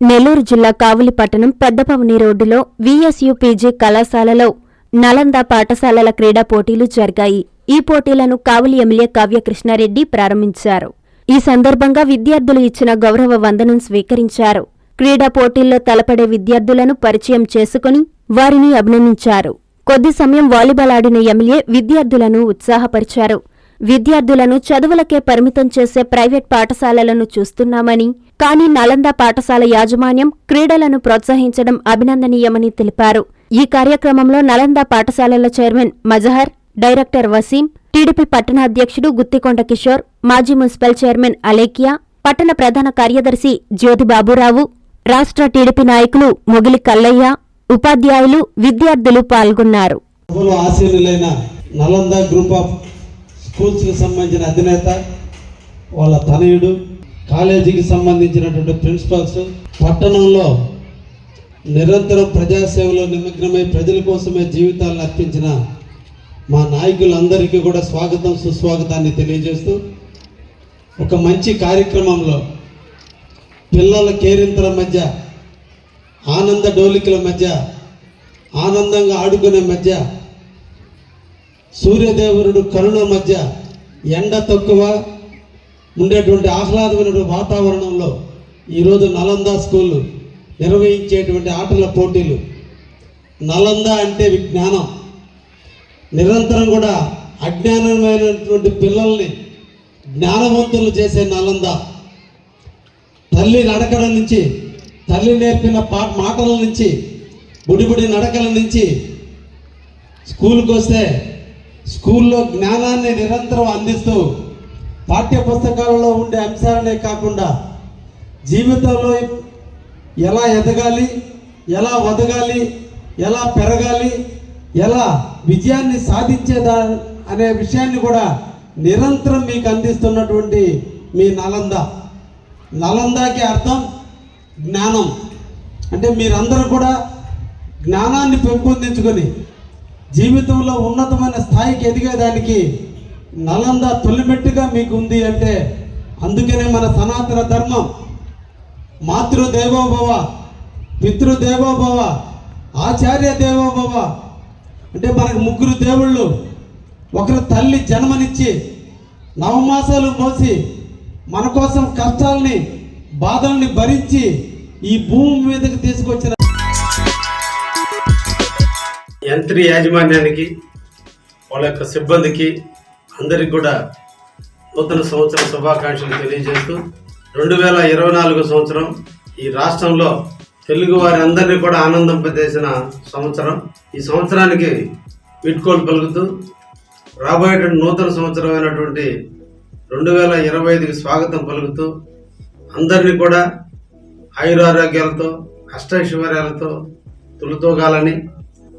నెల్లూరు జిల్లా కావలి పట్టణం పెద్దపవని రోడ్డులో విఎస్యుపీజీ కళాశాలలో నలంద పాఠశాలల క్రీడా పోటీలు జరిగాయి. ఈ పోటీలను కావులి ఎమ్మెల్యే కావ్య కృష్ణారెడ్డి ప్రారంభించారు. ఈ సందర్భంగా విద్యార్థులు ఇచ్చిన గౌరవ వందనం స్వీకరించారు. క్రీడా పోటీల్లో తలపడే విద్యార్థులను పరిచయం చేసుకుని వారిని అభినందించారు. కొద్ది సమయం వాలీబాల్ ఆడిన ఎమ్మెల్యే విద్యార్థులను ఉత్సాహపరిచారు. విద్యార్థులను చదువులకే పరిమితం చేసే ప్రైవేట్ పాఠశాలలను చూస్తున్నామని కానీ నలంద పాఠశాల యాజమాన్యం క్రీడలను ప్రోత్సహించడం అభినందనీయమని తెలిపారు. ఈ కార్యక్రమంలో నలంద పాఠశాలల chairman Mazhar director Waseem TDP పట్టణ అధ్యక్షుడు గుత్తికొండ కిషోర్ మాజీ మున్సిపల్ చైర్మన్ అలేకియా పట్టణ ప్రధాన కార్యదర్శి జ్యోతి బాబురావు రాష్ట్ర టీడీపీ నాయకులు మొగిలి కల్లయ్య ఉపాధ్యాయులు విద్యార్థులు పాల్గొన్నారు. నలంద గ్రూప్ ఆఫ్ స్కూల్స్కి సంబంధించిన అధినేత వాళ్ళ తనయుడు కాలేజీకి సంబంధించినటువంటి ప్రిన్సిపల్స్ పట్టణంలో నిరంతరం ప్రజాసేవలో నిమగ్నమై ప్రజల కోసమే జీవితాలను అర్పించిన మా నాయకులందరికీ కూడా స్వాగతం సుస్వాగతాన్ని తెలియజేస్తూ ఒక మంచి కార్యక్రమంలో పిల్లల కేరింతల మధ్య ఆనంద డోలికల మధ్య ఆనందంగా ఆడుకునే మధ్య సూర్యదేవుడు కరుణ మధ్య ఎండ తక్కువ ఉండేటువంటి ఆహ్లాదమైన వాతావరణంలో ఈరోజు నలంద స్కూల్ నిర్వహించేటువంటి ఆటల పోటీలు. నలంద అంటే విజ్ఞానం. నిరంతరం కూడా అజ్ఞానమైనటువంటి పిల్లల్ని జ్ఞానవంతులు చేసే నలంద. తల్లి నడకల నుంచి తల్లి నేర్పిన పా మాటల నుంచి బుడిబుడి నడకల నుంచి స్కూల్కి వస్తే స్కూల్లో జ్ఞానాన్ని నిరంతరం అందిస్తూ పాఠ్య పుస్తకాలలో ఉండే అంశాలనే కాకుండా జీవితంలో ఎలా ఎదగాలి ఎలా వదగాలి ఎలా పెరగాలి ఎలా విజయాన్ని సాధించేదా అనే విషయాన్ని కూడా నిరంతరం మీకు అందిస్తున్నటువంటి మీ నలంద. నలందాకి అర్థం జ్ఞానం. అంటే మీరందరూ కూడా జ్ఞానాన్ని పెంపొందించుకొని జీవితంలో ఉన్నతమైన స్థాయికి ఎదిగేదానికి నలంద తొలిమెట్టుగా మీకు ఉంది అంటే అందుకనే మన సనాతన ధర్మం. మాతృదేవోభవ పితృదేవోభవ ఆచార్య దేవోభవ. అంటే మనకు ముగ్గురు దేవుళ్ళు ఒకరు తల్లి జన్మనిచ్చి నవమాసాలు మోసి మన కోసం కష్టాల్ని బాధల్ని భరించి ఈ భూమి మీదకి తీసుకొచ్చిన యంత్రి యాజమాన్యానికి వాళ్ళ యొక్క సిబ్బందికి అందరికి కూడా నూతన సంవత్సర శుభాకాంక్షలు తెలియజేస్తూ రెండు వేల ఇరవై నాలుగు సంవత్సరం ఈ రాష్ట్రంలో తెలుగు వారి అందరినీ కూడా ఆనందింపజేసిన సంవత్సరం. ఈ సంవత్సరానికి వీడ్కోలు పలుకుతూ రాబోయేటువంటి నూతన సంవత్సరమైనటువంటి రెండు వేల ఇరవై ఐదుకి స్వాగతం పలుకుతూ అందరినీ కూడా ఆయురారోగ్యాలతో అష్టైశ్వర్యాలతో తులుతోగాలని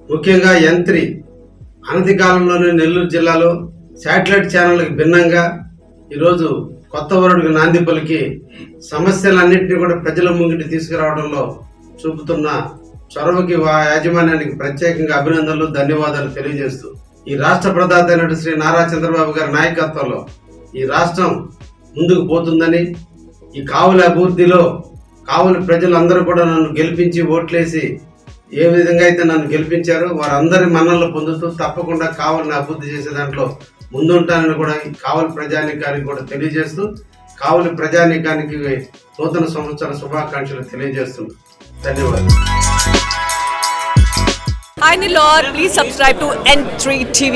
ముఖ్యంగా యంత్రి. అనతి కాలంలోనే నెల్లూరు జిల్లాలో శాటిలైట్ ఛానళ్ళకి భిన్నంగా ఈరోజు కొత్త వరుడికి నాంది పలికి సమస్యలన్నింటినీ కూడా ప్రజల ముంగిటి తీసుకురావడంలో చూపుతున్న చొరవకి వా యాజమాన్యానికి ప్రత్యేకంగా అభినందనలు ధన్యవాదాలు తెలియజేస్తూ ఈ రాష్ట్ర ప్రధాత అయినటువంటి శ్రీ నారా చంద్రబాబు గారి నాయకత్వంలో ఈ రాష్ట్రం ముందుకు పోతుందని ఈ కావుల అభివృద్ధిలో కావులి ప్రజలందరూ కూడా నన్ను గెలిపించి ఓట్లేసి ఏ విధంగా అయితే నన్ను గెలిపించారో వారందరి మన్నలు పొందుతూ తప్పకుండా కావాలని అభివృద్ధి చేసే దాంట్లో ముందుంటానని కూడా కావలి ప్రజానీకానికి కూడా తెలియజేస్తూ కావలి ప్రజానీకానికి నూతన సంవత్సర శుభాకాంక్షలు తెలియజేస్తున్నాను ధన్యవాదాలు Hi Lord. please subscribe to N3 TV.